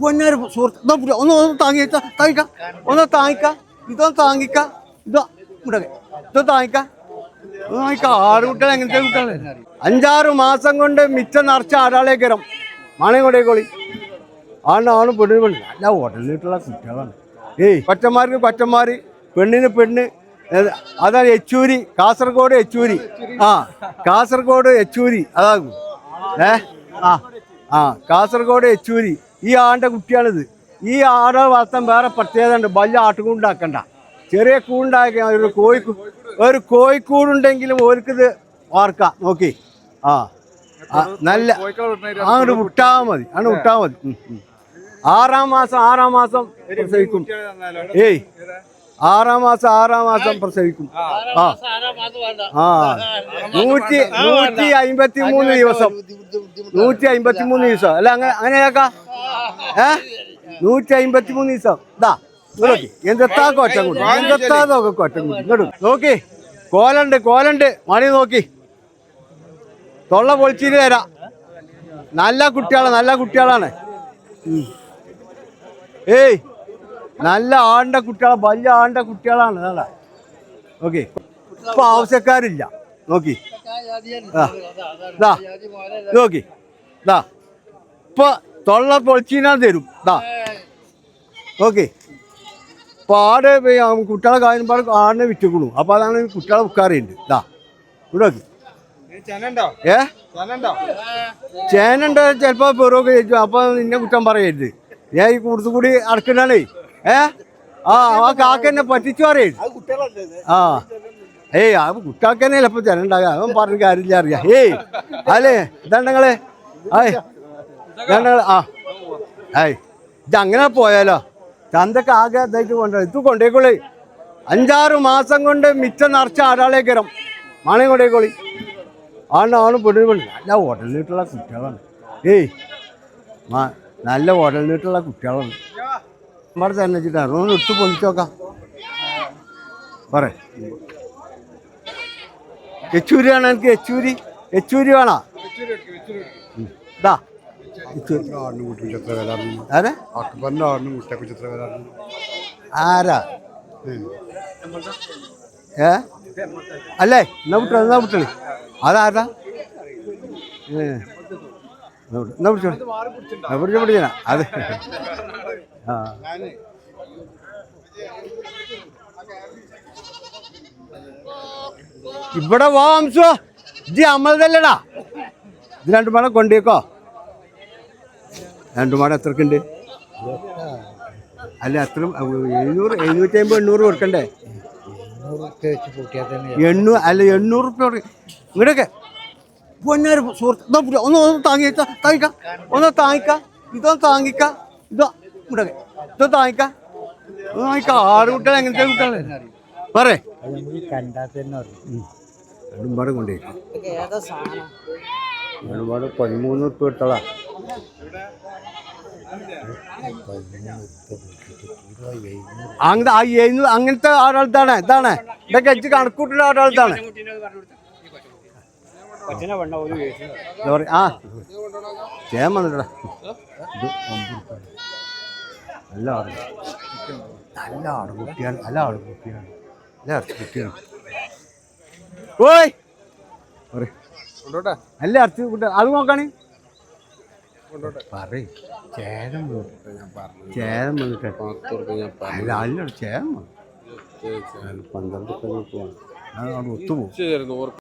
പൊന്നേര് സുഹൃത്ത് ഇതാ പിടി. ഒന്ന് ഒന്ന് താങ്ങിക്ക താങ്ങിക്ക ഒന്ന് താങ്ങിക്ക ഇതൊന്ന് താങ്ങിക്ക ഇതാ ഇവിടെ ഇത് താങ്ങിക്ക. താങ്ങിക്ക ആറ് കുട്ടികൾ എങ്ങനത്തെ കുട്ടികളെ? അഞ്ചാറ് മാസം കൊണ്ട് മിച്ചം നിറച്ച ആടാളേക്കരം മാണേകൊടേക്കോളി ആണ് ആണ് പെണ്ണിന് പെണ്ണ് നല്ല ഉടലിട്ടുള്ള കുട്ടികളാണ്. ഏയ് കൊച്ചന്മാർക്ക് കൊച്ചന്മാർ പെണ്ണിന് പെണ്ണ്. അതാണ് യെച്ചൂരി കാസർഗോഡ് യെച്ചൂരി. ആ കാസർഗോഡ് യെച്ചൂരി അതാകും. ഏ ആ ആ കാസർഗോഡ് യെച്ചൂരി. ഈ ആണ്ട കുട്ടിയാണിത്. ഈ ആടെ വളർത്താൻ വേറെ പ്രത്യേകത ഉണ്ട് വലിയ ആട്ടുകൂണ്ടാക്കണ്ട ചെറിയ കൂണ്ടാക്കി ഒരു കോഴി ഒരു കോഴിക്കൂടുണ്ടെങ്കിലും ഓർക്കിത് വാർക്ക. നോക്കി. ആ. ആ, നല്ല അങ്ങോട്ട് വിട്ടാ മതി. അങ്ങോട്ട് വിട്ടാ മതി. ഉം, ഉം. ആറാം മാസം ആറാം മാസം പ്രസവിക്കും. ഏയ്. ആറാം മാസം ആറാം മാസം പ്രസവിക്കും. ആ. ആ. നൂറ്റി നൂറ്റി അമ്പത്തി മൂന്ന് ദിവസം നൂറ്റി അമ്പത്തി മൂന്ന് ദിവസം. അല്ല അങ്ങനെ അങ്ങനെയാക്കാം. ഏ നൂറ്റി അമ്പത്തി മൂന്ന് ദിവസം ഇതാ നോക്കി എന്തെത്താ കൊറ്റം കൂട്ടി എന്തെത്താ നോക്കി കൊറ്റം കൂട്ടി ഇങ്ങോട്ട്. നോക്കി. കോലുണ്ട് കോലുണ്ട്. മണി നോക്കി. തൊള്ള പൊളിച്ചിട്ട് തരാം. നല്ല കുട്ടികളാണ് നല്ല കുട്ടികളാണ്. ഏയ് നല്ല ആണ്ട കുട്ടികളെ വലിയ ആണ്ട കുട്ടികളാണ്. നല്ല ഓക്കെ ഇപ്പൊ ആവശ്യക്കാരില്ല. നോക്കി. നോക്കി. ദാ. ഇപ്പൊ തൊള്ള പൊളിച്ചിനാ തരും. ദാ. ഓക്കെ. ആട് ആ കുട്ടികളെ കാര്യം ആടിനെ വിറ്റുക്കണു. അപ്പൊ അതാണ് കുട്ടികളെ വിൽക്കാറുണ്ട് ദാ. ഇവിടെ നോക്കി ഏ? ചേനുണ്ട് ചിലപ്പോ പെറുമൊക്കെ ചോദിച്ചു അപ്പൊ നിന്നെ കുറ്റം പറയരുത്. ഞാൻ ഈ കൂടുതൽ കൂടി അടക്കണേ ഏ? ആ ആ കാക്കന്നെ പറ്റിച്ചു പറയരുത്. ആ. ഏയ് ആ കുട്ടാക്കന്നെ ചിലപ്പോ ചേനണ്ടാകാം അവൻ പറഞ്ഞ കാര്യമില്ല അറിയാം. ഏയ്. അല്ലേ? ഇതാണ്ടങ്ങളെ ആ ഇതാണ് നിങ്ങൾ ആ. ഏയ് ഇത് അങ്ങനെ പോയാലോ? ചന്തക്ക് ആകെ ഇതായിട്ട് കൊണ്ടുപോയി ഇത് കൊണ്ടേക്കോളി അഞ്ചാറ് മാസം കൊണ്ട് മിച്ചം നിറച്ച ആടാളേക്കരം മാണേ കൊണ്ടേക്കോളി ആണ് ആണ് പെണ്ണിന് പെണ്ണ് നല്ല ഹോട്ടലിട്ടുള്ള കുട്ടികളാണ്. ഏയ് മാ നല്ല ഹോട്ടലിട്ടുള്ള കുട്ടികളാണ്. നമ്മുടെ തന്നെ വെച്ചിട്ടാണ് ഒന്ന് എടുത്ത് പൊളിച്ചോക്കാം പറ. യെച്ചൂരി വേണം എനിക്ക്? യെച്ചൂരി. യെച്ചൂരി വേണോ. ഇതാ ആരെ? ഏ? അല്ലേ? എന്നാ വിട്ടു എന്നാ വിട്ടളി അതാരാ? എന്നാ എന്നാ പിടിച്ച പിടിച്ചാ അതെ. ആ. ഇവിടെ വാ അംശോ. ഇത് അമ്മതല്ലടാ ഇത് രണ്ടു മണം കൊണ്ടേക്കോ രണ്ടു മാടം എത്രക്കുണ്ട്? അല്ല അത്ര എഴുന്നൂറ് എഴുന്നൂറ്റി അമ്പത് എണ്ണൂറ് കൊടുക്കണ്ടേ? എണ്ണൂ അല്ല എണ്ണൂറ് റുപ്യ ഇങ്ങോട്ടൊക്കെ. പൊന്നേര് സുഹൃത്ത് പിടി. ഒന്ന് ഒന്ന് താങ്ങിക്ക താങ്ങിക്ക. ഒന്ന് താങ്ങിക്ക. ഇതൊന്ന് താങ്ങിക്ക. ഇതാ ഇങ്ങോട്ടൊക്കെ. ഇതൊന്ന് താങ്ങിക്ക. ഒന്ന് താങ്ങിക്ക. ആറ് കുട്ടികൾ എങ്ങനത്തെ കുട്ടികളെ? പറേ രണ്ടുംപാട് കൊണ്ടേക്കും രണ്ടുംപാട് പതിമൂന്ന് റുപ്യ എടുത്തളാ അങ്ങനത്തെ ആ എഴുന്നൂറ് അങ്ങനത്തെ ആടാളത്താണ് ഇതാണ്. ഇതൊക്കെ അഞ്ച് കണക്കൂട്ടുന്ന ആടാളത്താണ് ആ. ചെയ്യാൻ വന്നിട്ടാ. നല്ല ആട്. നല്ല ആട് കുട്ടിയാണ്. നല്ല ആട് കുട്ടിയാണ്. നല്ല ഇറച്ചി കുട്ടിയാണ്. ഓയ്. നല്ല കുട്ടി. അത് നോക്കാണ്. പറയ്. ചേരം. ചേരം വന്നിട്ട്. അല്ല അല്ല ചേരം വന്നു. പന്ത്രണ്ട് റുപ്യ പോവാണ് അത് അവിടെ ഒത്തുപോകും.